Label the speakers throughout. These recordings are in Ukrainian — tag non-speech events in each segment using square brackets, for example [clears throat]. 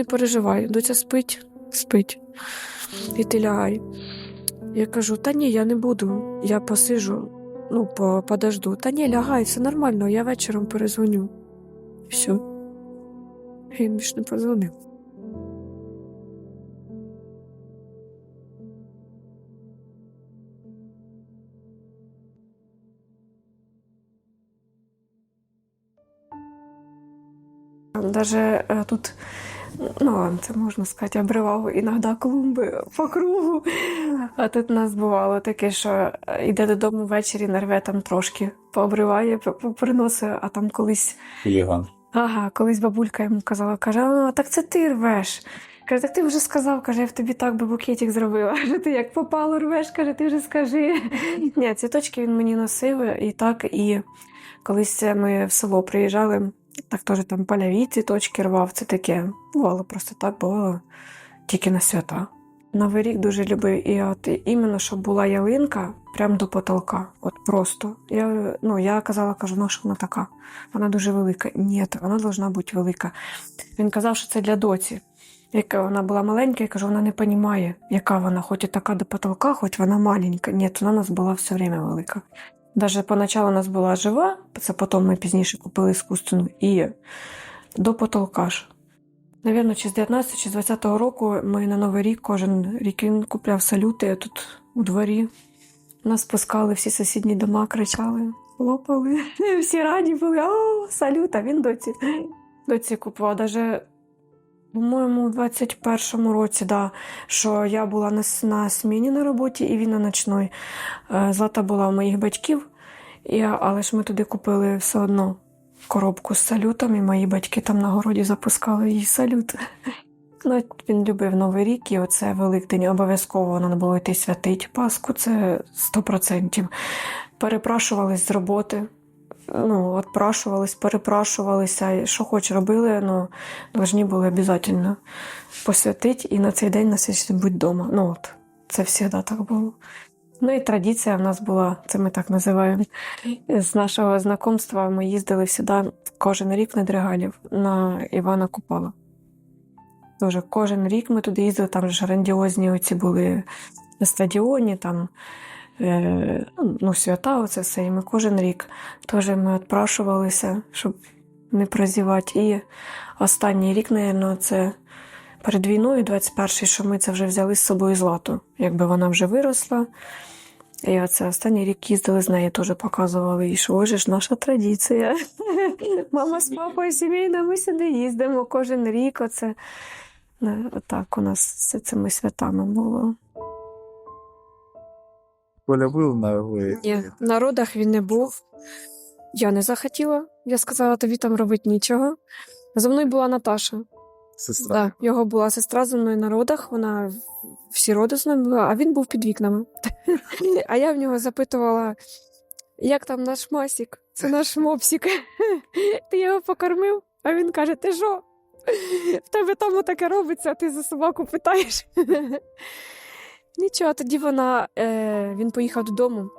Speaker 1: не переживай, доця спить, спить. І ти лягай. Я кажу: та ні, я не буду. Я посижу, ну, по, подожду. Та ні, лягай, все нормально, я вечором перезвоню. Все. Він більше не позвонив. Даже тут, ну, це можна сказати, обривав іноді клумби по кругу. А тут у нас бувало таке, що е, йде додому ввечері, нарве там трошки, пообриває, приносить, а там колись
Speaker 2: Хуліган.
Speaker 1: Ага, колись бабулька йому казала, каже, а, так це ти рвеш. Каже, так ти вже сказав, каже, я в тобі так би букетик зробила. [laughs] Каже, ти як попало рвеш, каже, ти вже скажи. Ні, цвіточки він мені носив і так, і колись ми в село приїжджали, так теж там поляві цвіточки рвав. Це таке. Бувало просто так, бувало тільки на свята. Новий рік дуже любив, і от іменно, щоб була ялинка прямо до потолка. От просто. Я, ну, я казала, кажу, ну що вона така? Вона дуже велика. Ні, вона повинна бути велика. Він казав, що це для доці. Яка вона була маленька, я кажу, вона не розуміє, яка вона, хоч і така до потолка, хоч вона маленька. Ні, вона у нас була все время велика. Даже поначалу у нас була жива, це потім ми пізніше купили іскусственну, і до потолка ж. Навірно, чи з 19 чи з 20 року ми на Новий рік кожен рік він купляв салюти тут у дворі. Нас пускали всі сусідні дома, кричали, хлопали. [laughs] Всі раді були, о, салют, а він доці, доці купував. Даже, по-моєму, у 21-му році, да, що я була на, на сміні на роботі і він на ночної. Е, Злата була у моїх батьків, і, але ж ми туди купили все одно коробку з салютом, і мої батьки там на городі запускали їй салют. [laughs] Ну, він любив Новий рік, і оце Великдень обов'язково треба було йти святить Пасху, це 100%. Перепрашувались з роботи. Ну, отпрашувались, перепрашувалися, що хоч робили, ну, повинні були обов'язково посвятити і на цей день на святі бути вдома. Ну, от, це завжди так було. Ну і традиція в нас була, це ми так називаємо. З нашого знакомства ми їздили сюди кожен рік на Дригалів на Івана Купала. Дуже кожен рік ми туди їздили, там ж грандіозні оці були на стадіоні, там ну, свята, оце все. І ми кожен рік теж ми відпрашувалися, щоб не прозівати. І останній рік, мабуть, це перед війною, 21-й, що ми це вже взяли з собою злату. Якби вона вже виросла. І оце останній рік їздили з нею, теж показували, і що ось ж наша традиція. [laughs] Мама з папою сімейно, ми сюди їздимо кожен рік. Оце Не, так у нас з цими святами було.
Speaker 2: Коля був на ви.
Speaker 1: Ні, на родах він не був. Я не захотіла. Я сказала, тобі там робити нічого. За мною була Наташа.
Speaker 2: Сестра.
Speaker 1: Да, його була сестра зі мною на родах, вона всі роди з нами була, а він був під вікнами. [laughs] А я в нього запитувала, як там наш масік? Це наш мопсік. [laughs] Ти його покормив? А він каже: ти що? В тебе там таке робиться, а ти за собаку питаєш. [laughs] Нічого, тоді вона, е, він поїхав додому,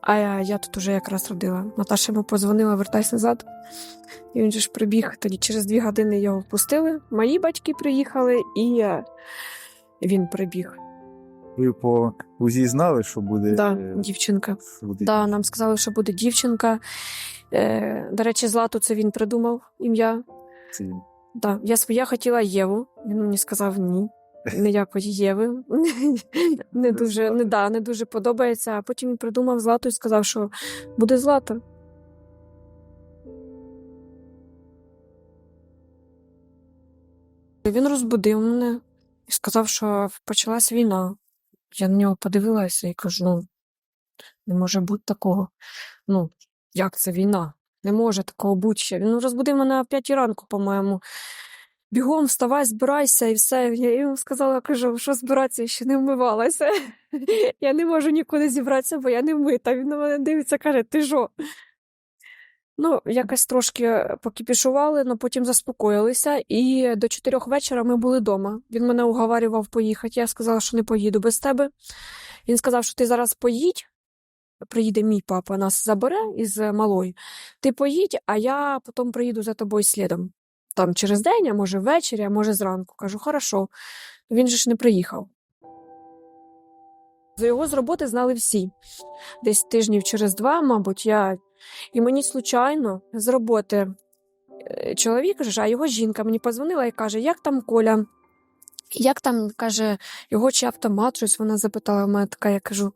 Speaker 1: а я, я тут уже якраз родила. Наташа йому позвонила, вертайся назад. І він же ж прибіг. Тоді через дві години його впустили. Мої батьки приїхали, і е, він прибіг.
Speaker 2: Ви по УЗІ знали, що буде.
Speaker 1: Да,
Speaker 2: е,
Speaker 1: дівчинка.
Speaker 2: що буде
Speaker 1: Да, нам сказали, що буде дівчинка. Е, до речі, Злату це він придумав ім'я.
Speaker 2: ці-
Speaker 1: Да, я своя хотіла Єву. Він мені сказав ні. Ніякої Єви. не, [laughs] дуже, не, да, не дуже подобається. А потім він придумав Злату і сказав, що буде Злата. Він розбудив мене і сказав, що почалась війна. Я на нього подивилася і кажу: ну, не може бути такого. Ну, як це війна? Не може такого бути ще. Він розбудив мене о п'ятій ранку, по-моєму. Бігом, вставай, збирайся і все. Я йому сказала, кажу, що збиратися, я ще не вмивалася. [laughs] Я не можу нікуди зібратися, бо я не вмита. Він на мене дивиться, каже, ти що? Ну, якось трошки покіпішували, але потім заспокоїлися. І до чотирьох вечора ми були вдома. Він мене уговарював поїхати. Я сказала, що не поїду без тебе. Він сказав, що ти зараз поїдь. Приїде мій папа, нас забере із малої. Ти поїдь, а я потім приїду за тобою слідом. Там через день, а може ввечері, а може зранку. Кажу, хорошо. Він же ж не приїхав. За його з роботи знали всі. Десь тижнів через два, мабуть, я. І мені случайно з роботи е, чоловік, же, а його жінка мені позвонила і каже, як там Коля? Як там, каже, його чи автомат, щось вона запитала в мене така, я кажу,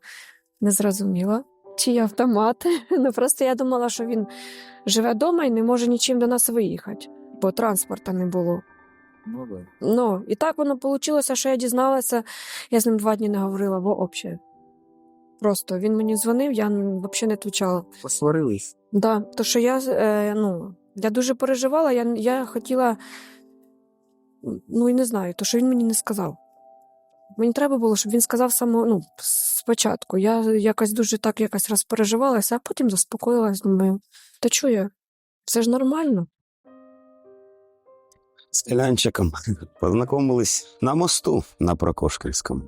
Speaker 1: не зрозуміла, чий автомат. [laughs] Ну просто я думала, що він живе вдома і не може нічим до нас виїхати, бо транспорта не було.
Speaker 2: Ну, да.
Speaker 1: Ну, і так воно вийшло, що я дізналася, я з ним два дні не говорила, бо взагалі. Просто він мені дзвонив, я взагалі не відповідала.
Speaker 2: Посварились.
Speaker 1: Да, то що я, е, ну, я дуже переживала, я, я хотіла, ну і не знаю, то що він мені не сказав. Мені треба було, щоб він сказав само, ну, спочатку. Я якось дуже так якось розпереживалася, а потім заспокоїлась, думаю, та я? Все ж нормально.
Speaker 3: З Келянчиком [laughs] познайомились на мосту на Прокошківському.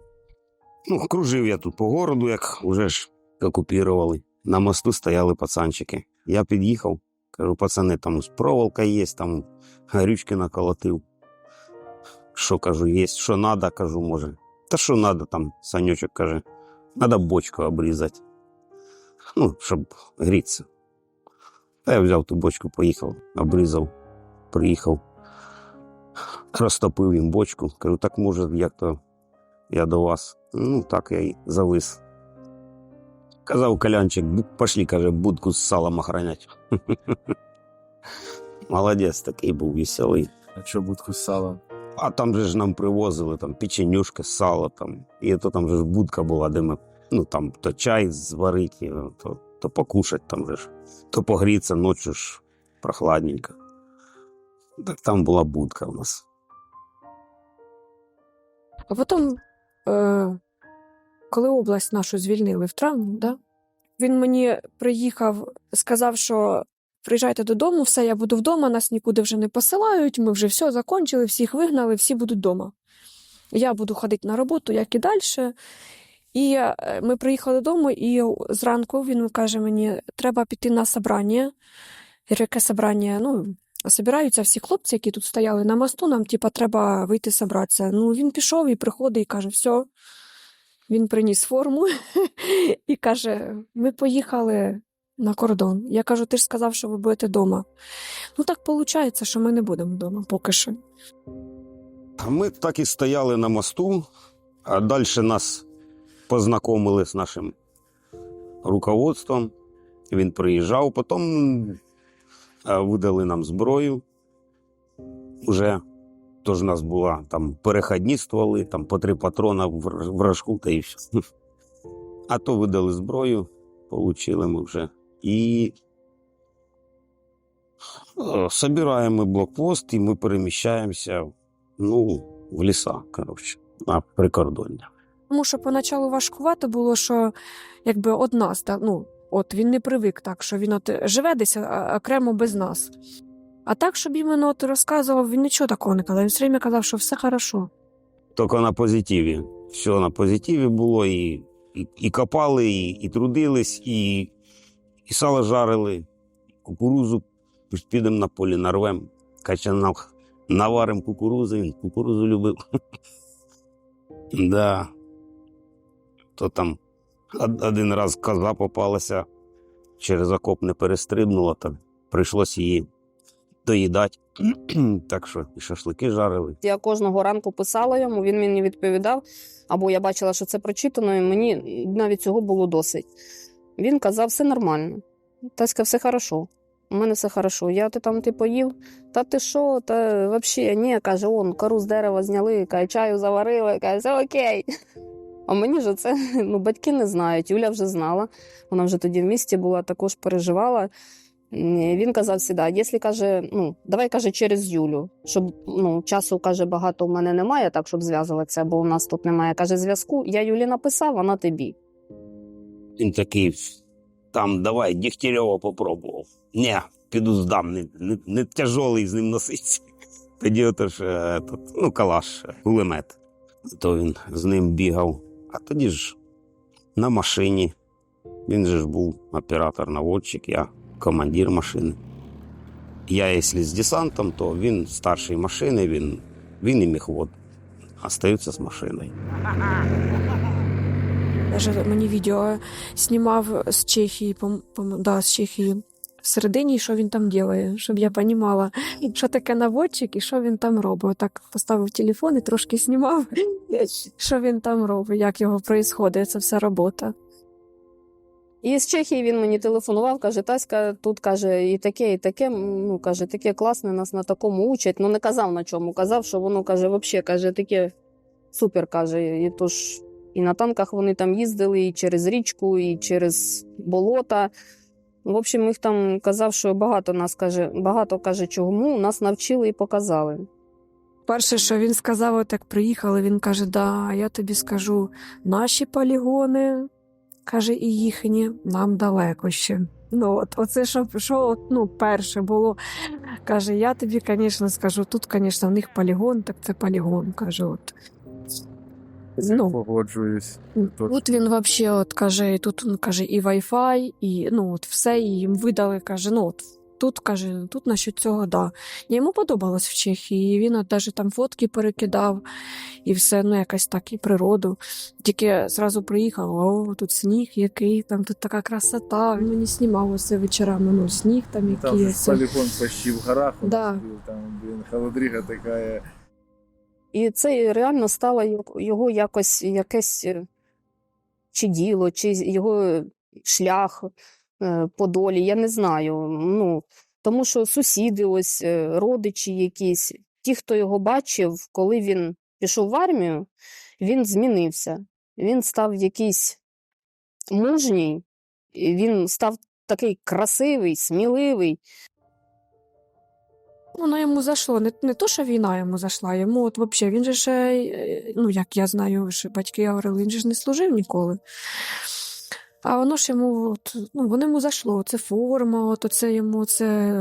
Speaker 3: Ну, кружив я тут по городу, як уже ж окупірували. На мосту стояли пацанчики. Я під'їхав, кажу, пацани, там проволока є, там горючки наколотив. Що кажу, є, що надо, кажу, може. Та що надо, там Санючок каже, надо бочку обрізати. Ну, щоб грітися. Та я взяв ту бочку, поїхав, обрізав, приїхав розтопив їм бочку. Кажу, так може, як то я до вас. Ну, так я й завис. Казав Колянчик, «Бу- пошли, каже, будку з салом охранять. [laughs] Молодець такий був веселий.
Speaker 2: А що будку з салом?
Speaker 3: А там же ж нам привозили там печенюшки, сало там. І то там же ж будка була, де ми ну там то чай зварити, то, то покушать там же ж, то погріться ночі ж прохладненько. Так там була будка у нас.
Speaker 1: А потім, е, коли область нашу звільнили в травні, да? він мені приїхав, сказав, що приїжджайте додому, все, я буду вдома, нас нікуди вже не посилають, ми вже все закончили, всіх вигнали, всі будуть вдома. Я буду ходити на роботу, як і далі. І е, ми приїхали додому, і зранку він каже мені, треба піти на собрання. Яке собрання? Ну, Собираються всі хлопці, які тут стояли на мосту, нам, типа, треба вийти собратися. Ну, він пішов і приходить і каже, все. Він приніс форму [laughs] і каже: ми поїхали на кордон. Я кажу, ти ж сказав, що ви будете вдома. Ну, так виходить, що ми не будемо вдома поки що.
Speaker 3: Ми так і стояли на мосту, а далі нас познайомили з нашим руководством. Він приїжджав, потім видали нам зброю. Уже тож у нас була там перехідні стволи, там по три патрона в рожку та і все. [laughs] А то видали зброю, отримали ми вже. І е, собираємо блокпост, і ми переміщаємося ну, в ліса, коротше, на прикордоння.
Speaker 1: Тому що поначалу важкувато було, що якби од нас, так, ну, от він не привик так, що він от живе десь окремо без нас. А так, щоб іменно от розказував, він нічого такого не казав. Він все время казав, що все хорошо.
Speaker 3: Тільки на позитиві. Все на позитиві було, і, і, і копали, і, і трудились, і, і сало жарили, кукурузу підемо на полі нарвем, качанах, наваримо кукурузи, він кукурузу любив. [laughs] да. То там один раз коза попалася, через окоп не перестрибнула, там прийшлось її доїдати. [clears throat] так що і шашлики жарили.
Speaker 4: Я кожного ранку писала йому, він мені відповідав, або я бачила, що це прочитано, і мені навіть цього було досить. Він казав, все нормально. Таська, все хорошо. У мене все хорошо. Я ти там ти поїв. Та ти що? Та взагалі ні, каже, он кору з дерева зняли, каже, чаю заварили, каже, все окей. А мені ж це [laughs] ну, батьки не знають. Юля вже знала. Вона вже тоді в місті була, також переживала. Він казав сюди, якщо каже, ну давай каже через Юлю, щоб ну часу каже багато в мене немає, так щоб зв'язуватися, бо у нас тут немає. Каже, зв'язку. Я Юлі написав, вона тобі.
Speaker 3: Він такий, там, давай, Дігтярьова попробував. Ні, піду здам, не, не, не тяжолий з ним носиться. [laughs] Тоді ото ж, е, ну, калаш, е, кулемет. То він з ним бігав. А тоді ж на машині. Він же ж був оператор-наводчик, я командир машини. Я, якщо з десантом, то він старший машини, він, він і міхвод. Остаються з машиною.
Speaker 1: Даже мені відео знімав з Чехії, пом- пом- да, з Чехії всередині, що він там робить, щоб я розуміла, що таке наводчик і що він там робить. Так поставив телефон і трошки знімав, що він там робить, як його відбувається, ця вся робота.
Speaker 4: І з Чехії він мені телефонував, каже, Таська, тут каже, і таке, і таке. Ну, каже, таке класне, нас на такому учать. Ну, не казав на чому. Казав, що воно каже, взагалі, каже, таке супер каже. І то ж і на танках вони там їздили, і через річку, і через болота. В общем, їх там казав, що багато нас каже, багато каже, чому нас навчили і показали.
Speaker 1: Перше, що він сказав, от як приїхали, він каже: Да, я тобі скажу, наші полігони, каже, і їхні нам далеко ще. Ну, от, оце що, що от, ну, перше було. Каже, я тобі, звісно, скажу, тут, звісно, в них полігон, так це полігон. Каже, от. Ну,
Speaker 2: Погоджуюсь.
Speaker 1: Тут він вообще от каже, і тут він каже, і Wi-Fi, і ну от все, і їм видали, каже, ну от тут каже, тут насчет цього, да. Йому подобалось в Чехії. І він от даже там фотки перекидав і все, ну якась так, і природу. Тільки зразу приїхав, о, тут сніг який, там тут така красота. Він мені знімав усе вечорами, ну сніг там
Speaker 2: Там же полігон почти в горах.
Speaker 1: Да.
Speaker 2: Там, блін, холодріга така.
Speaker 4: І це реально стало його якось якесь е, чи діло, чи його шлях е, по долі, я не знаю. Ну, тому що сусіди, ось е, родичі якісь, ті, хто його бачив, коли він пішов в армію, він змінився. Він став якийсь мужній, він став такий красивий, сміливий.
Speaker 1: Воно йому зайшло. Не, не то, що війна йому зайшла, йому от взагалі, він же ще, е, ну як я знаю, що батьки говорили, він же ж не служив ніколи. А воно ж йому, от, ну, воно йому зайшло. Це форма, от оце йому це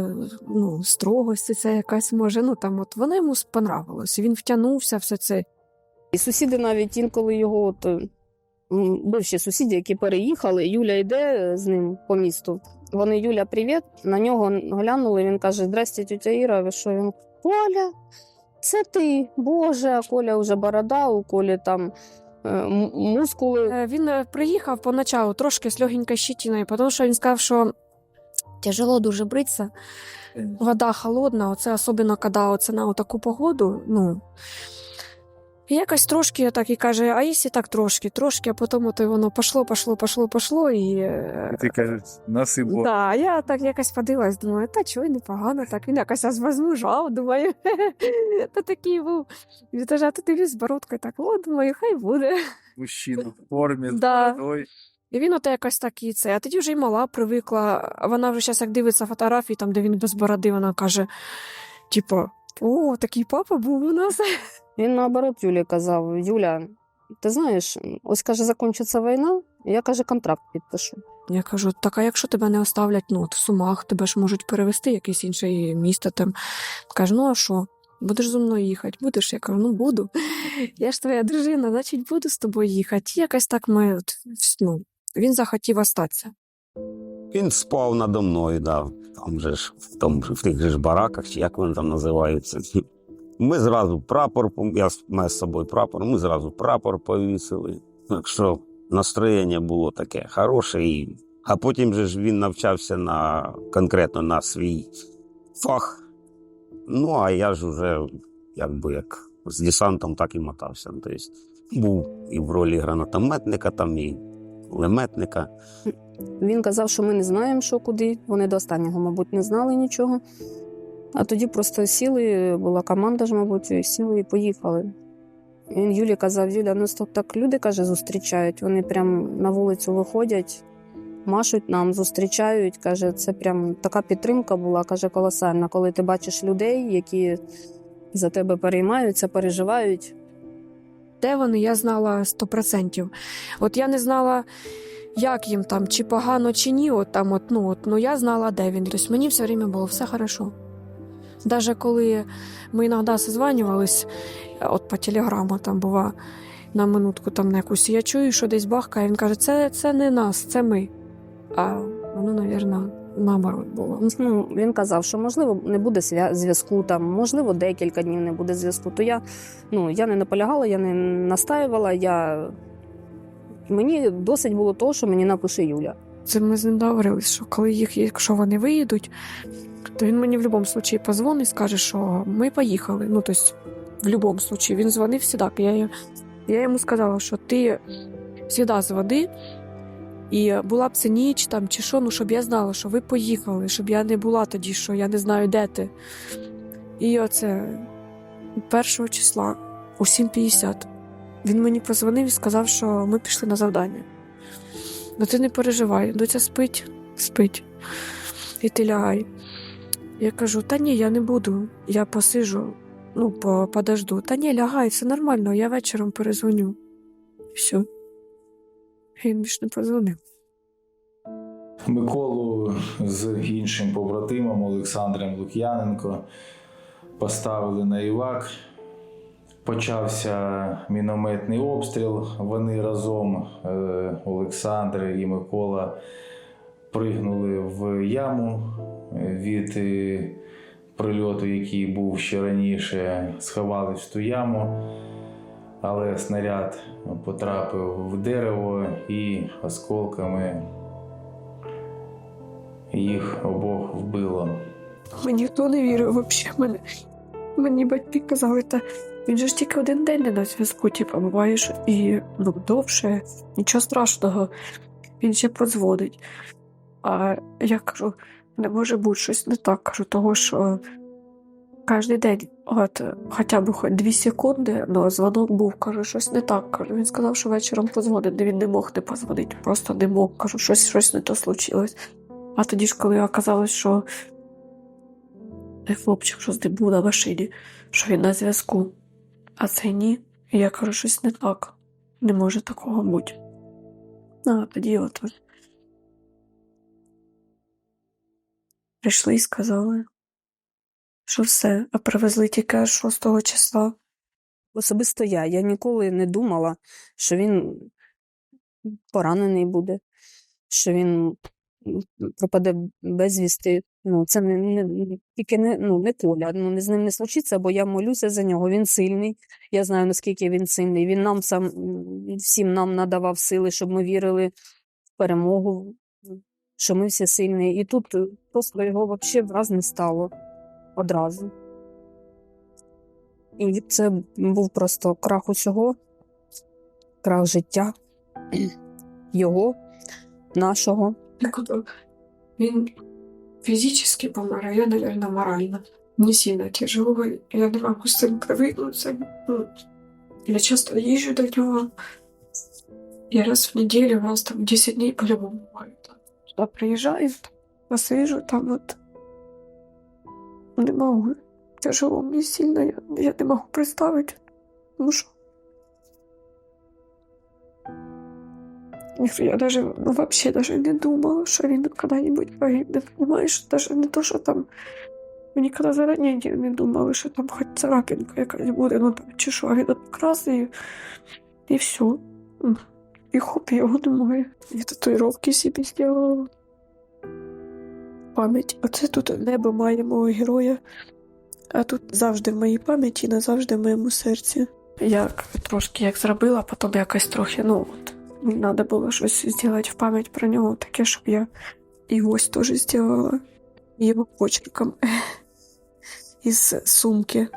Speaker 1: ну, строгость, це якась може. Ну там от воно йому понравилось. Він втягнувся, все це.
Speaker 4: І сусіди навіть інколи його, от, м, сусіди, які переїхали, Юля йде з ним по місту. Вони Юля, привіт. На нього глянули. Він каже: Здрасте, тетя Іра. Ви що? Він Коля, це ти, Боже, а Коля вже борода, у Колі там е, мускули.
Speaker 1: Е, Він е, приїхав поначалу трошки з легенькою щетиною, тому що він сказав, що тяжело дуже бритися. вода холодна, оце особливо, коли оце на таку погоду. Ну, і якось трошки так і каже, а якщо так трошки, трошки, а потім от воно пошло, пошло, пошло, пошло. І, е,
Speaker 2: І ти кажеш, насибло.
Speaker 1: Да, я так якось подивилась, думаю, та чого непогано, так він якось возмужав, думаю, [laughs] та такий був. А тут і з бородкою, так, о, думаю, хай буде.
Speaker 2: Мужчина в формі,
Speaker 1: Да.
Speaker 2: бородою.
Speaker 1: І він ото якось так і це. А тоді вже й мала привикла. Вона вже зараз як дивиться фотографії, там, де він без бороди, вона каже: типу, о, такий папа був у нас.
Speaker 4: Він наоборот Юлі казав: Юля, ти знаєш, ось каже, закінчиться війна, я каже, контракт підпишу.
Speaker 1: Я кажу: так а якщо тебе не оставлять, ну от в сумах, тебе ж можуть перевести в якесь інше місто там. Каже, ну а що? Будеш зі мною їхати? Будеш? Я кажу, ну буду. [laughs] Я ж твоя дружина, значить буду з тобою їхати. І якось так ми от, ну, він захотів остатися.
Speaker 3: Він спав надо мною, да. Там же ж, в, тому, в тих же ж бараках, чи як вони там називаються. Ми зразу прапор, я маю з собою прапор, ми зразу прапор повісили. Так що настроєння було таке хороше. І... А потім же ж він навчався на конкретно на свій фах. Ну, а я ж уже якби як з десантом так і мотався. Тобто був і в ролі гранатометника, там і леметника.
Speaker 4: Він казав, що ми не знаємо, що куди. Вони до останнього, мабуть, не знали нічого. А тоді просто сіли, була команда ж, мабуть, сіли і поїхали. Він Юлі казав: Юля, ну так люди каже, зустрічають. Вони прям на вулицю виходять, машуть нам, зустрічають. Каже, це прям така підтримка була, каже, колосальна, коли ти бачиш людей, які за тебе переймаються, переживають.
Speaker 1: Де вони, я знала 100%. От я не знала, як їм там, чи погано, чи ні. От там, от, ну, от, ну я знала, де він. Тобто мені все время було все хорошо. Даже коли ми іноді созванювались, от по телеграму там бува на минутку там на якусь, я чую, що десь бахкає, він каже, це, це не нас, це ми. А воно, напевно, наоборот було.
Speaker 4: Ну, він казав, що можливо не буде зв'язку, там, можливо, декілька днів не буде зв'язку. То я, ну, я не наполягала, я не настаювала. Я... Мені досить було того, що мені напише Юля.
Speaker 1: Це ми з ним договорились, що коли їх, якщо вони виїдуть, то він мені в будь-якому випадку позвонить, скаже, що ми поїхали. Ну, тобто, в будь-якому випадку. Він дзвонив завжди. Я, я йому сказала, що ти завжди звони, і була б це ніч там чи що, ну щоб я знала, що ви поїхали, щоб я не була тоді, що я не знаю, де ти. І оце 1 числа у 7.50 він мені позвонив і сказав, що ми пішли на завдання. Ну ти не переживай, доця спить, спить. І ти лягай. Я кажу: та ні, я не буду. Я посижу, ну, по, подожду. Та ні, лягай, все нормально, я вечором перезвоню. Все. Він більше не позвонив.
Speaker 5: Миколу з іншим побратимом Олександром Лук'яненко поставили на Івак. Почався мінометний обстріл. Вони разом, е, Олександр і Микола, пригнули в яму від е, прильоту, який був ще раніше, сховались в ту яму, але снаряд потрапив в дерево і осколками їх обох вбило.
Speaker 1: Мені ніхто не вірив взагалі. Мене, мені батьки казали, та він же ж тільки один день не на зв'язку, типу, буваєш і ну, довше, нічого страшного. Він ще подзвонить. А я кажу, не може бути щось не так. Кажу, того що кожен день, от хоча б хоч дві секунди, але дзвонок був, кажу, щось не так. Кажу, він сказав, що вечором подзвонить, де він не мог не позвонити, просто не мог. Кажу, щось, щось не то случилось. А тоді ж, коли оказалось, що хлопчик, що з ним був на машині, що він на зв'язку, а це ні. Я кажу, щось не так. Не може такого бути. Ну, А тоді от Прийшли і сказали, що все, а привезли тільки аж 6 числа.
Speaker 4: Особисто я. Я ніколи не думала, що він поранений буде, що він пропаде безвісти. Ну, це не, не тільки не, ну, не Коля. Ну, не з ним не случиться, бо я молюся за нього. Він сильний. Я знаю, наскільки він сильний. Він нам сам всім нам надавав сили, щоб ми вірили в перемогу, що ми всі сильні. І тут е, просто його взагалі враз не стало одразу. І це був просто крах усього, крах життя його, нашого.
Speaker 1: Нікуди. Він фізично помер, а я, мабуть, морально. Не сильно тяжело, я не з цим привикнутися. Ну, Я часто їжджу до нього. Я раз в неділю, раз там 10 днів по-любому буваю. Туди приїжджаю, там, посижу, там от. Не можу. Тяжело мені сильно, я, я не можу представити. Ну що? Я даже, ну, вообще даже не думала, що він коли-небудь погибне, понимаєш? Даже не то, що там, ми ніколи зарані не- думали, що там хоч царапинка якась буде, ну там чи що, а він і, і все. І хоп, його немає. І татуїровки собі зробила. Пам'ять. Оце тут небо має мого героя, а тут завжди в моїй пам'яті, назавжди в моєму серці. Як трошки як зробила, потім якось трохи, ну от. Треба було щось зробити в пам'ять про нього, таке, щоб я і ось теж зробила його почерком [laughs] із сумки.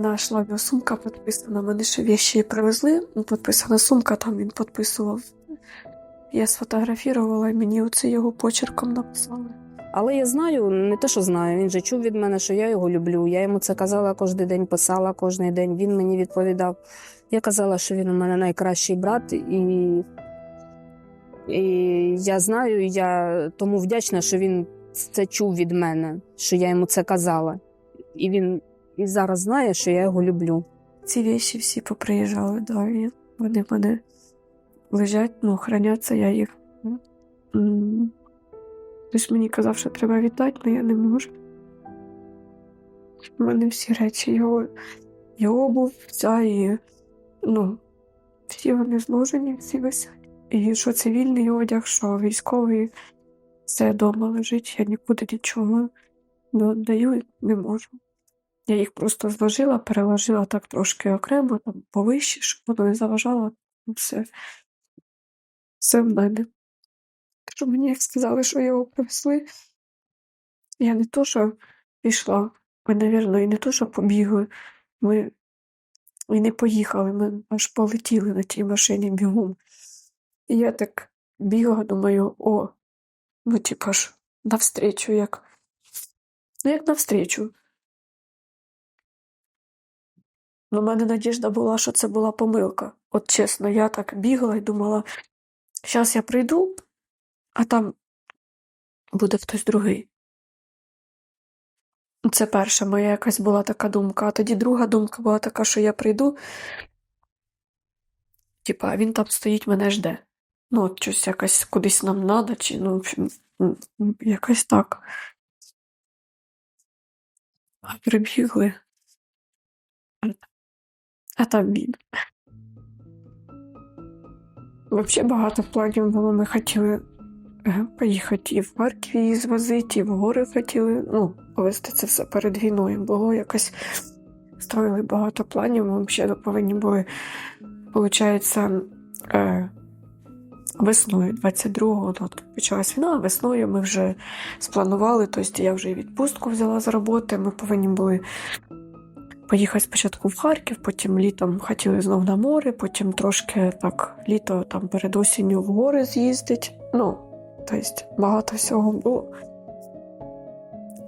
Speaker 1: Нашла його сумка підписана. Мене ще вещі привезли. ну, Підписана сумка, там він підписував. Я сфотографувала і мені оце його почерком написали.
Speaker 4: Але я знаю, не те, що знаю, він же чув від мене, що я його люблю. Я йому це казала кожен день, писала кожен день. Він мені відповідав. Я казала, що він у мене найкращий брат, і, і я знаю, я тому вдячна, що він це чув від мене, що я йому це казала. І він і зараз знає, що я його люблю.
Speaker 1: Ці вещі всі поприїжджали, да, і вони мене лежать, ну, храняться, я їх. м, Хтось мені казав, що треба віддати, але я не можу. У мене всі речі, його, його обув, вся і ну, всі вони зложені, всі висять. І що цивільний одяг, що військовий, Це вдома лежить, я нікуди нічого не даю не можу. Я їх просто зложила, переложила так трошки окремо, там повище, щоб воно не заважало. Ну, Все. Все в мене. Що мені як сказали, що його привезли, я не то, що пішла, ми, навірно, і не то, що побігли. Ми і не поїхали, ми аж полетіли на тій машині бігом. І я так бігла, думаю, о, ну, типа ж, навстрічу, як. Ну, як навстрічу. У мене надіжда була, що це була помилка. От чесно, я так бігла і думала, зараз я прийду, а там буде хтось другий. Це перша моя якась була така думка. А тоді друга думка була така, що я прийду, типа, він там стоїть, мене жде. Ну, от щось якось кудись нам надо, чи ну, в общем, якось так. А прибігли. Там. Взагалі багато планів було. Ми хотіли е, поїхати і в Харків її звозити, і в гори хотіли. Ну, повезти це все перед війною. Було якось строїли багато планів. Ми взагалі повинні були, виходить, е, весною 22-го, ну, от почалась війна, а весною ми вже спланували, тобто я вже і відпустку взяла з роботи. Ми повинні були поїхати спочатку в Харків, потім літом хотіли знов на море, потім трошки так літо там перед осінню в гори з'їздить. Ну, тобто багато всього було.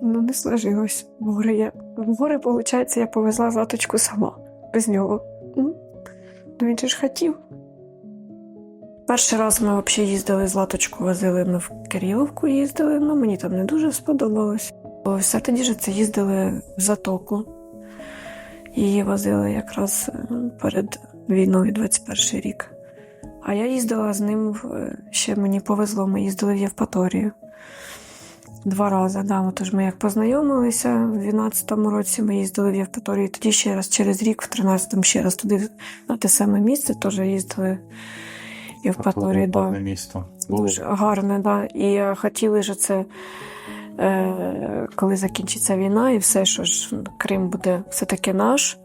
Speaker 1: Ну, не сложилось. В гори, я... в гори, виходить, я повезла заточку сама, без нього. Ну, він же ж хотів. Перший раз ми взагалі їздили з латочку, возили ми в Кириловку їздили, ну мені там не дуже сподобалось. Все тоді ж це їздили в Затоку. Її возили якраз е, перед війною 21 рік. А я їздила з ним ще мені повезло, ми їздили в Євпаторію. Два рази, да. Тож ми як познайомилися в 12-му році, ми їздили в Євпаторію, тоді ще раз через рік, в 13-му ще раз туди на те саме місце теж їздили в Євпаторію. Да.
Speaker 5: місто.
Speaker 1: Дуже гарне, да. І е, хотіли ж це, е, коли закінчиться війна, і все, що ж Крим буде все-таки наш.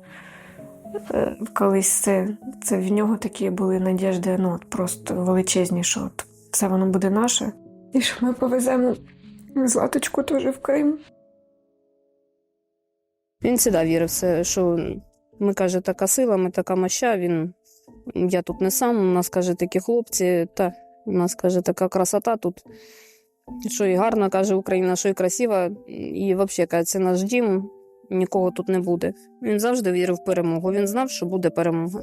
Speaker 1: Е, колись це, це в нього такі були надіжди, ну, просто величезні, що от все воно буде наше. І що ми повеземо Златочку теж в Крим.
Speaker 4: Він завжди вірив, що ми каже, така сила, ми така моща. Він я тут не сам. У нас каже такі хлопці, та у нас каже така красота тут. Що і гарна, каже Україна, що і красива, і взагалі каже, це наш дім, нікого тут не буде. Він завжди вірив в перемогу. Він знав, що буде перемога.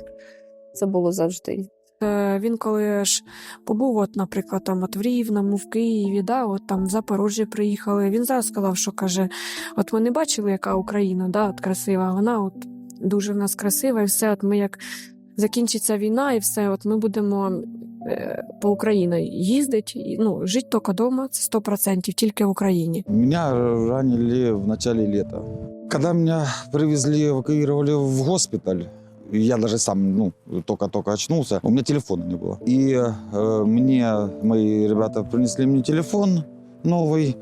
Speaker 4: Це було завжди.
Speaker 1: Е, Він коли ж побув, от, наприклад, там от в Рівному, в Києві, да, от там в Запорожжя приїхали. Він зараз сказав, що каже: от ми не бачили, яка Україна, да, от красива. Вона от дуже в нас красива, і все. От ми як закінчиться війна, і все, от ми будемо по Україні їздити, і, ну, жити тільки вдома, це 100%, тільки в Україні.
Speaker 6: Меня ранили в начале лета. Когда меня привезли, эвакуировали в госпиталь, я даже сам, ну, только-только очнулся, у меня телефона не было. И э, мне мои ребята принесли мне телефон новый.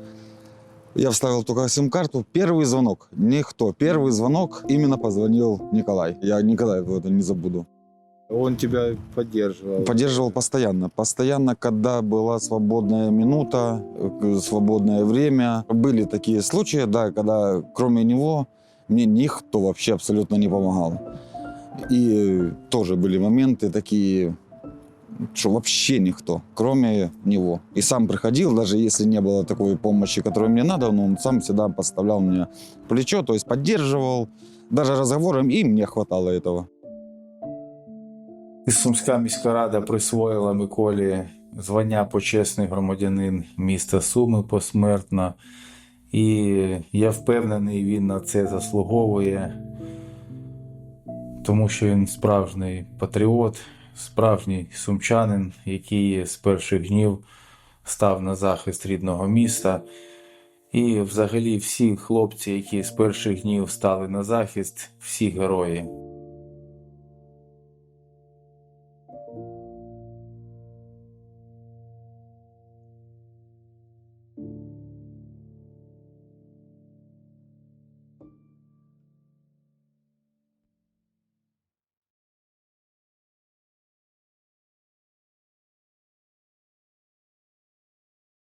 Speaker 6: Я вставил только сим-карту. Первый звонок. Никто. Первый звонок именно позвонил Николай. Я никогда это не забуду.
Speaker 2: Он тебя поддерживал.
Speaker 6: Поддерживал постоянно. Постоянно, когда была свободная минута, э, свободное время. Были такие случаи, да, когда кроме него мне никто вообще абсолютно не помогал. И тоже были моменты такие, что вообще никто, кроме него. И сам приходил, даже если не было такой помощи, которую мне надо, но он сам всегда подставлял мне плечо, то есть поддерживал. Даже разговором и мне хватало этого.
Speaker 5: І Сумська міська рада присвоїла Миколі звання почесний громадянин міста Суми посмертно. І я впевнений, він на це заслуговує, тому що він справжній патріот, справжній сумчанин, який з перших днів став на захист рідного міста. І взагалі всі хлопці, які з перших днів стали на захист, всі герої.